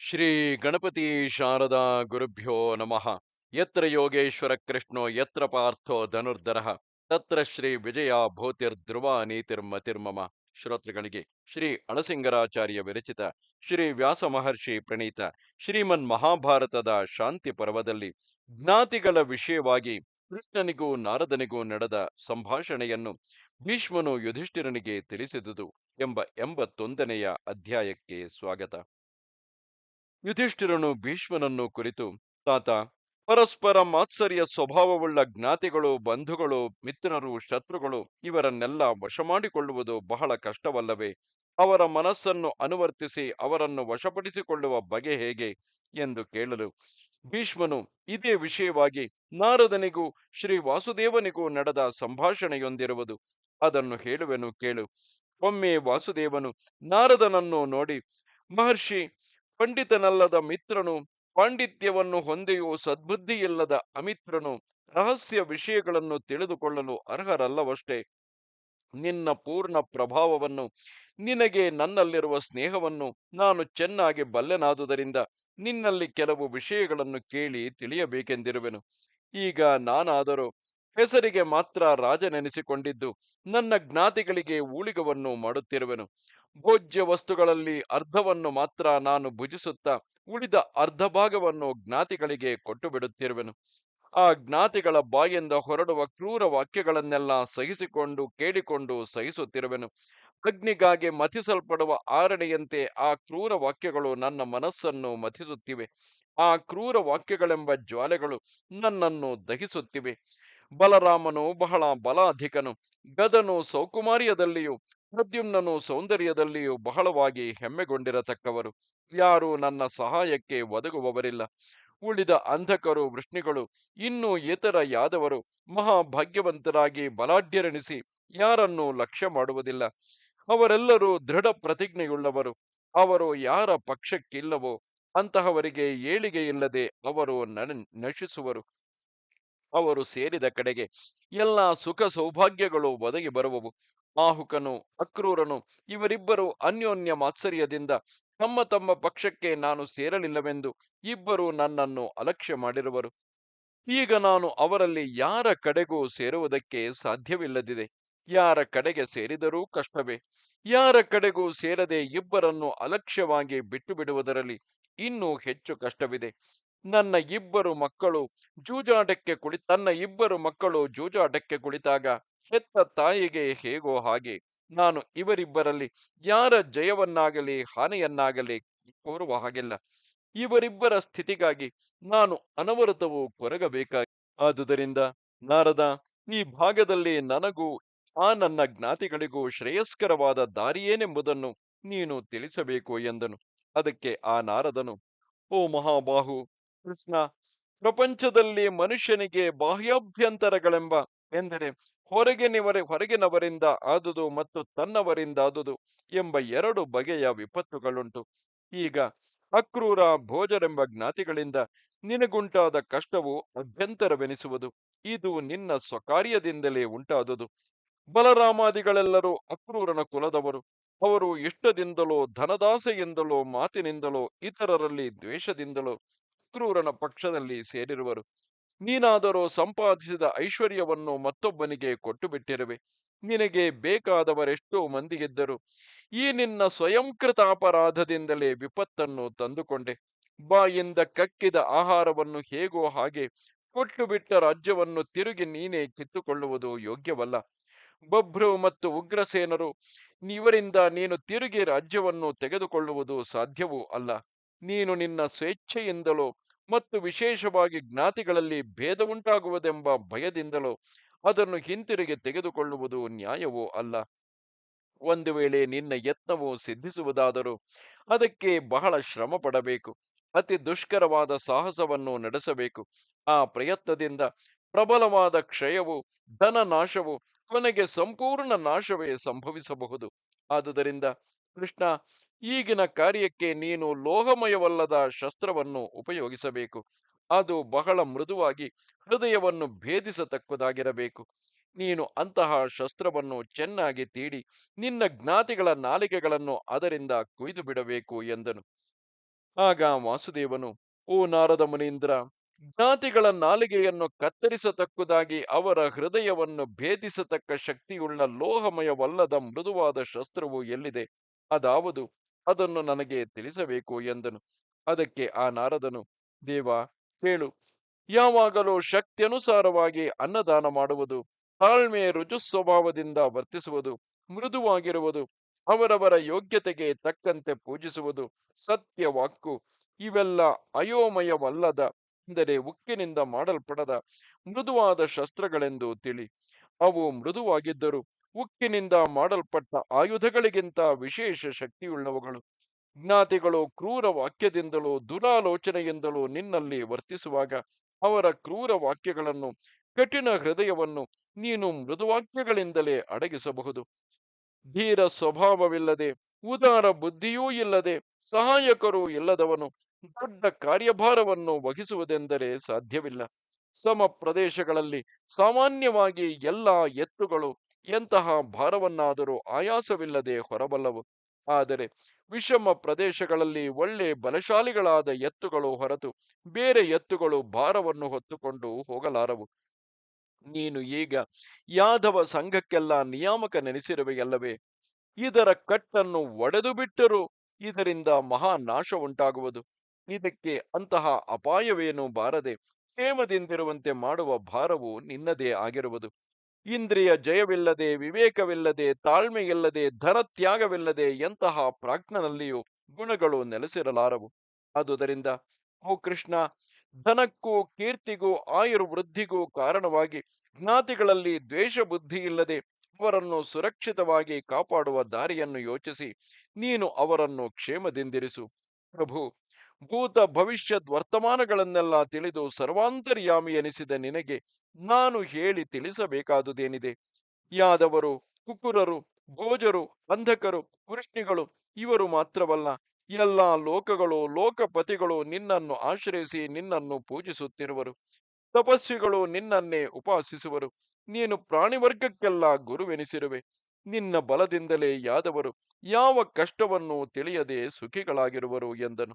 ಶ್ರೀ ಗಣಪತಿ ಶಾರದಾ ಗುರುಭ್ಯೋ ನಮಃ. ಯತ್ರ ಯೋಗೇಶ್ವರ ಕೃಷ್ಣೋ, ಯತ್ರ ಪಾರ್ಥೋ ಧನುರ್ಧರ. ತತ್ರ ಶ್ರೀ ವಿಜಯ ಭೂತಿರ್ಧ್ರುವ ನೀತಿರ್ಮತಿರ್ಮಮ ಶ್ರೋತೃಗಳಿಗೆ ಶ್ರೀ ಅಣಸಿಂಗರಾಚಾರ್ಯ ವಿರಚಿತ ಶ್ರೀ ವ್ಯಾಸ ಮಹರ್ಷಿ ಪ್ರಣೀತ ಶ್ರೀಮನ್ ಮಹಾಭಾರತದ ಶಾಂತಿ ಪರ್ವದಲ್ಲಿ ಜ್ಞಾತಿಗಳ ವಿಷಯವಾಗಿ ಕೃಷ್ಣನಿಗೂ ನಾರದನಿಗೂ ನಡೆದ ಸಂಭಾಷಣೆಯನ್ನು ಭೀಷ್ಮನು ಯುಧಿಷ್ಠಿರನಿಗೆ ತಿಳಿಸಿದುದು ಎಂಬ ಎಂಬತ್ತೊಂದನೆಯ ಅಧ್ಯಾಯಕ್ಕೆ ಸ್ವಾಗತ. ಯುಧಿಷ್ಠಿರನು ಭೀಷ್ಮನನ್ನು ಕುರಿತು, ತಾತ, ಪರಸ್ಪರ ಮಾತ್ಸರ್ಯ ಸ್ವಭಾವವುಳ್ಳ ಜ್ಞಾತಿಗಳು, ಬಂಧುಗಳು, ಮಿತ್ರರು, ಶತ್ರುಗಳು ಇವರನ್ನೆಲ್ಲ ವಶ ಮಾಡಿಕೊಳ್ಳುವುದು ಬಹಳ ಕಷ್ಟವಲ್ಲವೇ? ಅವರ ಮನಸ್ಸನ್ನು ಅನುವರ್ತಿಸಿ ಅವರನ್ನು ವಶಪಡಿಸಿಕೊಳ್ಳುವ ಬಗೆ ಹೇಗೆ? ಎಂದು ಕೇಳಲು ಭೀಷ್ಮನು ಇದೇ ವಿಷಯವಾಗಿ ನಾರದನಿಗೂ, ಶ್ರೀ ವಾಸುದೇವನಿಗೂ ನಡೆದ ಸಂಭಾಷಣೆಯೊಂದಿರುವುದು. ಅದನ್ನು ಹೇಳುವೆನು ಕೇಳು. ಒಮ್ಮೆ ವಾಸುದೇವನು ನಾರದನನ್ನು ನೋಡಿ, ಮಹರ್ಷಿ ಪಂಡಿತನಲ್ಲದ ಮಿತ್ರನು ಪಾಂಡಿತ್ಯವನ್ನು ಹೊಂದೆಯೂ ಸದ್ಬುದ್ಧಿಯಿಲ್ಲದ ಅಮಿತ್ರನು ರಹಸ್ಯ ವಿಷಯಗಳನ್ನು ತಿಳಿದುಕೊಳ್ಳಲು ಅರ್ಹರಲ್ಲವಷ್ಟೇ? ನಿನ್ನ ಪೂರ್ಣ ಪ್ರಭಾವವನ್ನು, ನಿನಗೆ ನನ್ನಲ್ಲಿರುವ ಸ್ನೇಹವನ್ನು ನಾನು ಚೆನ್ನಾಗಿ ಬಲ್ಲೆನಾದುದರಿಂದ ನಿನ್ನಲ್ಲಿ ಕೆಲವು ವಿಷಯಗಳನ್ನು ಕೇಳಿ ತಿಳಿಯಬೇಕೆಂದಿರುವೆನು. ಈಗ ನಾನಾದರೂ ಹೆಸರಿಗೆ ಮಾತ್ರ ರಾಜನೆನಿಸಿಕೊಂಡಿದ್ದು ನನ್ನ ಜ್ಞಾತಿಗಳಿಗೆ ಊಳಿಗವನ್ನು ಮಾಡುತ್ತಿರುವೆನು. ಭೋಜ್ಯ ವಸ್ತುಗಳಲ್ಲಿ ಅರ್ಧವನ್ನು ಮಾತ್ರ ನಾನು ಭುಜಿಸುತ್ತಾ ಉಳಿದ ಅರ್ಧ ಭಾಗವನ್ನು ಜ್ಞಾತಿಗಳಿಗೆ ಕೊಟ್ಟು ಬಿಡುತ್ತಿರುವೆನು ಆ ಜ್ಞಾತಿಗಳ ಬಾಯಿಂದ ಹೊರಡುವ ಕ್ರೂರ ವಾಕ್ಯಗಳನ್ನೆಲ್ಲ ಸಹಿಸಿಕೊಂಡು ಕೇಳಿಕೊಂಡು ಸಹಿಸುತ್ತಿರುವೆನು. ಅಗ್ನಿಗಾಗಿ ಮಥಿಸಲ್ಪಡುವ ಆರಣೆಯಂತೆ ಆ ಕ್ರೂರ ವಾಕ್ಯಗಳು ನನ್ನ ಮನಸ್ಸನ್ನು ಮಥಿಸುತ್ತಿವೆ. ಆ ಕ್ರೂರ ವಾಕ್ಯಗಳೆಂಬ ಜ್ವಾಲೆಗಳು ನನ್ನನ್ನು ದಹಿಸುತ್ತಿವೆ. ಬಲರಾಮನು ಬಹಳ ಬಲಾಧಿಕನು. ಗದನು ಸೌಕುಮಾರಿಯದಲ್ಲಿಯೂ, ಪ್ರದ್ಯುಮ್ನನು ಸೌಂದರ್ಯದಲ್ಲಿಯೂ ಬಹಳವಾಗಿ ಹೆಮ್ಮೆಗೊಂಡಿರತಕ್ಕವರು. ಯಾರೂ ನನ್ನ ಸಹಾಯಕ್ಕೆ ಒದಗುವವರಿಲ್ಲ. ಉಳಿದ ಅಂಧಕರು, ವೃಷ್ಣಿಗಳು, ಇನ್ನೂ ಇತರ ಯಾದವರು ಮಹಾಭಾಗ್ಯವಂತರಾಗಿ ಬಲಾಢ್ಯರೆಣಿಸಿ ಯಾರನ್ನೂ ಲಕ್ಷ್ಯ ಮಾಡುವುದಿಲ್ಲ. ಅವರೆಲ್ಲರೂ ದೃಢ ಪ್ರತಿಜ್ಞೆಯುಳ್ಳವರು. ಅವರು ಯಾರ ಪಕ್ಷಕ್ಕಿಲ್ಲವೋ, ಅಂತಹವರಿಗೆ ಏಳಿಗೆ ಇಲ್ಲದೆ ಅವರು ನಶಿಸುವರು. ಅವರು ಸೇರಿದ ಕಡೆಗೆ ಎಲ್ಲ ಸುಖ ಸೌಭಾಗ್ಯಗಳು ಒದಗಿ ಬರುವವು. ಆಹುಕನು, ಅಕ್ರೂರನು ಇವರಿಬ್ಬರು ಅನ್ಯೋನ್ಯ ಮಾತ್ಸರ್ಯದಿಂದ ತಮ್ಮ ತಮ್ಮ ಪಕ್ಷಕ್ಕೆ ನಾನು ಸೇರಲಿಲ್ಲವೆಂದು ಇಬ್ಬರು ನನ್ನನ್ನು ಅಲಕ್ಷ್ಯ ಮಾಡಿರುವರು. ಈಗ ನಾನು ಅವರಲ್ಲಿ ಯಾರ ಕಡೆಗೂ ಸೇರುವುದಕ್ಕೆ ಸಾಧ್ಯವಿಲ್ಲದಿದೆ. ಯಾರ ಕಡೆಗೆ ಸೇರಿದರೂ ಕಷ್ಟವೇ. ಯಾರ ಕಡೆಗೂ ಸೇರದೆ ಇಬ್ಬರನ್ನು ಅಲಕ್ಷ್ಯವಾಗಿ ಬಿಟ್ಟು ಬಿಡುವುದರಲ್ಲಿ ಇನ್ನೂ ಹೆಚ್ಚು ಕಷ್ಟವಿದೆ. ನನ್ನ ಇಬ್ಬರು ಮಕ್ಕಳು ಜೂಜಾಟಕ್ಕೆ ಕುಳಿ, ತನ್ನ ಇಬ್ಬರು ಮಕ್ಕಳು ಜೂಜಾಟಕ್ಕೆ ಕುಳಿತಾಗ ಹೆತ್ತ ತಾಯಿಗೆ ಹೇಗೋ ಹಾಗೆ ನಾನು ಇವರಿಬ್ಬರಲ್ಲಿ ಯಾರ ಜಯವನ್ನಾಗಲಿ ಹಾನಿಯನ್ನಾಗಲಿ ಕೋರುವ ಹಾಗಿಲ್ಲ. ಇವರಿಬ್ಬರ ಸ್ಥಿತಿಗಾಗಿ ನಾನು ಅನವರತವು ಕೊರಗಬೇಕಾಗಿ ಆದುದರಿಂದ ನಾರದ, ಈ ಭಾಗದಲ್ಲಿ ನನಗೂ ಆ ನನ್ನ ಜ್ಞಾತಿಗಳಿಗೂ ಶ್ರೇಯಸ್ಕರವಾದ ದಾರಿಯೇನೆಂಬುದನ್ನು ನೀನು ತಿಳಿಸಬೇಕು ಎಂದನು. ಅದಕ್ಕೆ ಆ ನಾರದನು, ಓ ಮಹಾಬಾಹು ಕೃಷ್ಣ, ಪ್ರಪಂಚದಲ್ಲಿ ಮನುಷ್ಯನಿಗೆ ಬಾಹ್ಯಾಭ್ಯಂತರಗಳೆಂಬ ಎಂದರೆ ಹೊರಗಿನವರ, ಹೊರಗಿನವರಿಂದ ಆದುದು ಮತ್ತು ತನ್ನವರಿಂದ ಆದುದು ಎಂಬ ಎರಡು ಬಗೆಯ ವಿಪತ್ತುಗಳುಂಟು. ಈಗ ಅಕ್ರೂರ ಭೋಜರೆಂಬ ಜ್ಞಾತಿಗಳಿಂದ ನಿನಗುಂಟಾದ ಕಷ್ಟವು ಅಭ್ಯಂತರವೆನಿಸುವುದು. ಇದು ನಿನ್ನ ಸ್ವಕಾರ್ಯದಿಂದಲೇ ಉಂಟಾದುದು. ಬಲರಾಮಾದಿಗಳೆಲ್ಲರೂ ಅಕ್ರೂರನ ಕುಲದವರು. ಅವರು ಇಷ್ಟದಿಂದಲೋ, ಧನದಾಸೆಯಿಂದಲೋ, ಮಾತಿನಿಂದಲೋ, ಇತರರಲ್ಲಿ ದ್ವೇಷದಿಂದಲೋ ಅಕ್ರೂರನ ಪಕ್ಷದಲ್ಲಿ ಸೇರಿರುವರು. ನೀನಾದರೂ ಸಂಪಾದಿಸಿದ ಐಶ್ವರ್ಯವನ್ನು ಮತ್ತೊಬ್ಬನಿಗೆ ಕೊಟ್ಟು ಬಿಟ್ಟಿರುವೆ ನಿನಗೆ ಬೇಕಾದವರೆಷ್ಟೋ ಮಂದಿಗಿದ್ದರು. ಈ ನಿನ್ನ ಸ್ವಯಂಕೃತ ಅಪರಾಧದಿಂದಲೇ ವಿಪತ್ತನ್ನು ತಂದುಕೊಂಡೆ. ಬಾಯಿಂದ ಕಕ್ಕಿದ ಆಹಾರವನ್ನು ಹೇಗೋ ಹಾಗೆ ಕೊಟ್ಟು ಬಿಟ್ಟ ರಾಜ್ಯವನ್ನು ತಿರುಗಿ ನೀನೇ ಕಿತ್ತುಕೊಳ್ಳುವುದು ಯೋಗ್ಯವಲ್ಲ. ಬಭ್ರು ಮತ್ತು ಉಗ್ರಸೇನರು, ಇವರಿಂದ ನೀನು ತಿರುಗಿ ರಾಜ್ಯವನ್ನು ತೆಗೆದುಕೊಳ್ಳುವುದು ಸಾಧ್ಯವೂ ಅಲ್ಲ. ನೀನು ನಿನ್ನ ಸ್ವೇಚ್ಛೆಯಿಂದಲೋ ಮತ್ತು ವಿಶೇಷವಾಗಿ ಜ್ಞಾತಿಗಳಲ್ಲಿ ಭೇದ ಉಂಟಾಗುವುದೆಂಬ ಭಯದಿಂದಲೋ ಅದನ್ನು ಹಿಂತಿರುಗಿ ತೆಗೆದುಕೊಳ್ಳುವುದು ನ್ಯಾಯವೂ ಅಲ್ಲ. ಒಂದು ವೇಳೆ ನಿನ್ನ ಯತ್ನವು ಸಿದ್ಧಿಸುವುದಾದರೂ ಅದಕ್ಕೆ ಬಹಳ ಶ್ರಮ ಪಡಬೇಕು ಅತಿ ದುಷ್ಕರವಾದ ಸಾಹಸವನ್ನು ನಡೆಸಬೇಕು. ಆ ಪ್ರಯತ್ನದಿಂದ ಪ್ರಬಲವಾದ ಕ್ಷಯವು ಧನ ನಾಶವು ಕೊನೆಗೆ ಸಂಪೂರ್ಣ ನಾಶವೇ ಸಂಭವಿಸಬಹುದು. ಆದುದರಿಂದ ಕೃಷ್ಣ, ಈಗಿನ ಕಾರ್ಯಕ್ಕೆ ನೀನು ಲೋಹಮಯವಲ್ಲದ ಶಸ್ತ್ರವನ್ನು ಉಪಯೋಗಿಸಬೇಕು. ಅದು ಬಹಳ ಮೃದುವಾಗಿ ಹೃದಯವನ್ನು ಭೇದಿಸತಕ್ಕದಾಗಿರಬೇಕು. ನೀನು ಅಂತಹ ಶಸ್ತ್ರವನ್ನು ಚೆನ್ನಾಗಿ ತೀಡಿ, ನಿನ್ನ ಜ್ಞಾತಿಗಳ ನಾಲಿಗೆಗಳನ್ನು ಅದರಿಂದ ಕೊಯ್ದು ಬಿಡಬೇಕು ಎಂದನು. ಆಗ ವಾಸುದೇವನು, ಓ ನಾರದ ಮುನೀಂದ್ರ, ಜ್ಞಾತಿಗಳ ನಾಲಿಗೆಯನ್ನು ಕತ್ತರಿಸತಕ್ಕುದಾಗಿ ಅವರ ಹೃದಯವನ್ನು ಭೇದಿಸತಕ್ಕ ಶಕ್ತಿಯುಳ್ಳ ಲೋಹಮಯವಲ್ಲದ ಮೃದುವಾದ ಶಸ್ತ್ರವು ಎಲ್ಲಿದೆ? ಅದಾವುದು. ಅದನ್ನು ನನಗೆ ತಿಳಿಸಬೇಕು ಎಂದನು. ಅದಕ್ಕೆ ಆ ನಾರದನು, ದೇವ ಹೇಳು ಯಾವಾಗಲೂ ಶಕ್ತಿಯನುಸಾರವಾಗಿ ಅನ್ನದಾನ ಮಾಡುವುದು, ತಾಳ್ಮೆ ರುಜು ಸ್ವಭಾವದಿಂದ ವರ್ತಿಸುವುದು, ಮೃದುವಾಗಿರುವುದು, ಅವರವರ ಯೋಗ್ಯತೆಗೆ ತಕ್ಕಂತೆ ಪೂಜಿಸುವುದು ಸತ್ಯ ವಾಕ್ಕು. ಇವೆಲ್ಲ ಅಯೋಮಯವಲ್ಲದ, ಅಂದರೆ ಉಕ್ಕಿನಿಂದ ಮಾಡಲ್ಪಡದ ಮೃದುವಾದ ಶಸ್ತ್ರಗಳೆಂದು ತಿಳಿ. ಅವು ಮೃದುವಾಗಿದ್ದರು ಉಕ್ಕಿನಿಂದ ಮಾಡಲ್ಪಟ್ಟ ಆಯುಧಗಳಿಗಿಂತ ವಿಶೇಷ ಶಕ್ತಿಯುಳ್ಳವುಗಳು. ಜ್ಞಾತಿಗಳು ಕ್ರೂರ ವಾಕ್ಯದಿಂದಲೂ, ದುರಾಲೋಚನೆಯಿಂದಲೂ ನಿನ್ನಲ್ಲಿ ವರ್ತಿಸುವಾಗ ಅವರ ಕ್ರೂರ ವಾಕ್ಯಗಳನ್ನು, ಕಠಿಣ ಹೃದಯವನ್ನು ನೀನು ಮೃದುವಾಕ್ಯಗಳಿಂದಲೇ ಅಡಗಿಸಬಹುದು. ಧೀರ ಸ್ವಭಾವವಿಲ್ಲದೆ, ಉದಾರ ಬುದ್ಧಿಯೂ ಇಲ್ಲದೆ, ಸಹಾಯಕರೂ ಇಲ್ಲದವನು ದೊಡ್ಡ ಕಾರ್ಯಭಾರವನ್ನು ವಹಿಸುವುದೆಂದರೆ ಸಾಧ್ಯವಿಲ್ಲ. ಸಮ ಪ್ರದೇಶಗಳಲ್ಲಿ ಸಾಮಾನ್ಯವಾಗಿ ಎಲ್ಲ ಎತ್ತುಗಳು ಎಂತಹ ಭಾರವನ್ನಾದರೂ ಆಯಾಸವಿಲ್ಲದೆ ಹೊರಬಲ್ಲವು. ಆದರೆ ವಿಷಮ ಪ್ರದೇಶಗಳಲ್ಲಿ ಒಳ್ಳೆ ಬಲಶಾಲಿಗಳಾದ ಎತ್ತುಗಳು ಹೊರತು ಬೇರೆ ಎತ್ತುಗಳು ಭಾರವನ್ನು ಹೊತ್ತುಕೊಂಡು ಹೋಗಲಾರವು. ನೀನು ಈಗ ಯಾದವ ಸಂಘಕ್ಕೆಲ್ಲ ನಿಯಾಮಕ ನೆನೆಸಿರುವೆಯಲ್ಲವೇ? ಇದರ ಕಟ್ಟನ್ನು ಒಡೆದು ಬಿಟ್ಟರೂ, ಇದರಿಂದ ಮಹಾ ನಾಶ ಉಂಟಾಗುವುದು ಇದಕ್ಕೆ ಅಂತಹ ಅಪಾಯವೇನೂ ಬಾರದೆ, ಕ್ಷೇಮದಿಂದಿರುವಂತೆ ಮಾಡುವ ಭಾರವು ನಿನ್ನದೇ ಆಗಿರುವುದು. ಇಂದ್ರಿಯ ಜಯವಿಲ್ಲದೆ, ವಿವೇಕವಿಲ್ಲದೆ, ತಾಳ್ಮೆಯಿಲ್ಲದೆ, ಧನತ್ಯಾಗವಿಲ್ಲದೆ ಎಂತಹ ಪ್ರಾಜ್ಞನಲ್ಲಿಯೂ ಗುಣಗಳು ನೆಲೆಸಿರಲಾರವು. ಆದುದರಿಂದ ಓ ಕೃಷ್ಣ, ಧನಕ್ಕೂ ಕೀರ್ತಿಗೂ ಆಯುರ್ವೃದ್ಧಿಗೂ ಕಾರಣವಾಗಿ ಜ್ಞಾತಿಗಳಲ್ಲಿ ದ್ವೇಷ ಬುದ್ಧಿ ಇಲ್ಲದೆ ಅವರನ್ನು ಸುರಕ್ಷಿತವಾಗಿ ಕಾಪಾಡುವ ದಾರಿಯನ್ನು ಯೋಚಿಸಿ ನೀನು ಅವರನ್ನು ಕ್ಷೇಮದಿಂದಿರಿಸು. ಪ್ರಭು ಭೂತ ಭವಿಷ್ಯದ್ ವರ್ತಮಾನಗಳನ್ನೆಲ್ಲ ತಿಳಿದು ಸರ್ವಾಂತರ್ಯಾಮಿ ಎನಿಸಿದ ನಿನಗೆ ನಾನು ಹೇಳಿ ತಿಳಿಸಬೇಕಾದುದೇನಿದೆ? ಯಾದವರು, ಕುಕುರರು, ಭೋಜರು ಅಂಧಕರು ವೃಷ್ಣಿಗಳು ಇವರು ಮಾತ್ರವಲ್ಲ, ಎಲ್ಲ ಲೋಕಗಳು, ಲೋಕಪತಿಗಳು ನಿನ್ನನ್ನು ಆಶ್ರಯಿಸಿ ನಿನ್ನನ್ನು ಪೂಜಿಸುತ್ತಿರುವರು. ತಪಸ್ವಿಗಳು ನಿನ್ನನ್ನೇ ಉಪಾಸಿಸುವರು. ನೀನು ಪ್ರಾಣಿವರ್ಗಕ್ಕೆಲ್ಲ ಗುರುವೆನಿಸಿರುವೆ. ನಿನ್ನ ಬಲದಿಂದಲೇ ಯಾದವರು ಯಾವ ಕಷ್ಟವನ್ನು ತಿಳಿಯದೆ ಸುಖಿಗಳಾಗಿರುವರು ಎಂದನು.